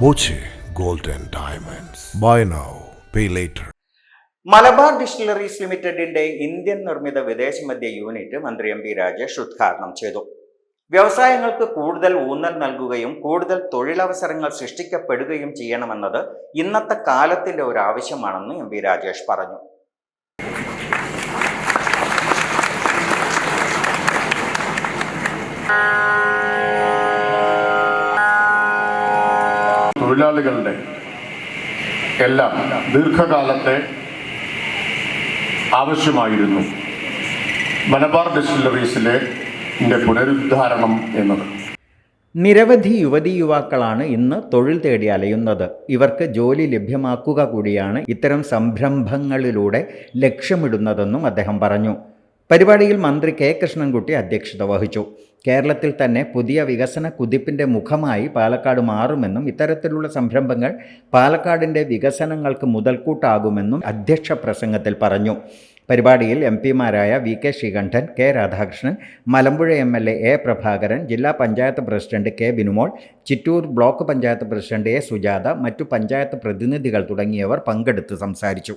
Boche gold and Diamonds. Buy now, pay later. Malabar distilleries ലിമിറ്റഡിന്റെ Indian നിർമ്മിത വിദേശ മദ്യ യൂണിറ്റ് മന്ത്രി എം പി രാജേഷ് ഉദ്ഘാടനം ചെയ്തു വ്യവസായങ്ങൾക്ക് കൂടുതൽ ഊന്നൽ നൽകുകയും കൂടുതൽ തൊഴിലവസരങ്ങൾ സൃഷ്ടിക്കപ്പെടുകയും ചെയ്യണമെന്നത് ഇന്നത്തെ കാലത്തിന്റെ ഒരു ആവശ്യമാണെന്ന് എം പി രാജേഷ് പറഞ്ഞു തൊഴിലാളികളുടെ എല്ലാം ദീർഘകാലത്തെ ആവശ്യമായിരുന്നു. മലബാർ ഡിസ്റ്റിലറീസിലെ പുനരുദ്ധാരണം എന്നത്. നിരവധി യുവതി യുവാക്കളാണ് ഇന്ന് തൊഴിൽ തേടി അലയുന്നത്. ഇവർക്ക് ജോലി ലഭ്യമാക്കുക കൂടിയാണ് ഇത്തരം സംരംഭങ്ങളിലൂടെ ലക്ഷ്യമിടുന്നതെന്നും അദ്ദേഹം പറഞ്ഞു. പരിപാടിയിൽ മന്ത്രി കെ. കൃഷ്ണൻകുട്ടി അധ്യക്ഷത വഹിച്ചു. കേരളത്തിൽ തന്നെ പുതിയ വികസന കുതിപ്പിന്റെ മുഖമായി പാലക്കാട് മാറുമെന്നും ഇത്തരത്തിലുള്ള സംരംഭങ്ങൾ പാലക്കാടിന്റെ വികസനങ്ങൾക്ക് മുതൽക്കൂട്ടാകുമെന്നും അധ്യക്ഷ പ്രസംഗത്തിൽ പറഞ്ഞു. പരിപാടിയിൽ M പിമാരായ V K Sreekandan K Radhakrishnan Malampuzha M L A A Prabhakaran ജില്ലാ panchayat president K Binumol Chittur block panchayat president A. Sujatha മറ്റു പഞ്ചായത്ത് പ്രതിനിധികൾ തുടങ്ങിയവർ പങ്കെടുത്ത് സംസാരിച്ചു.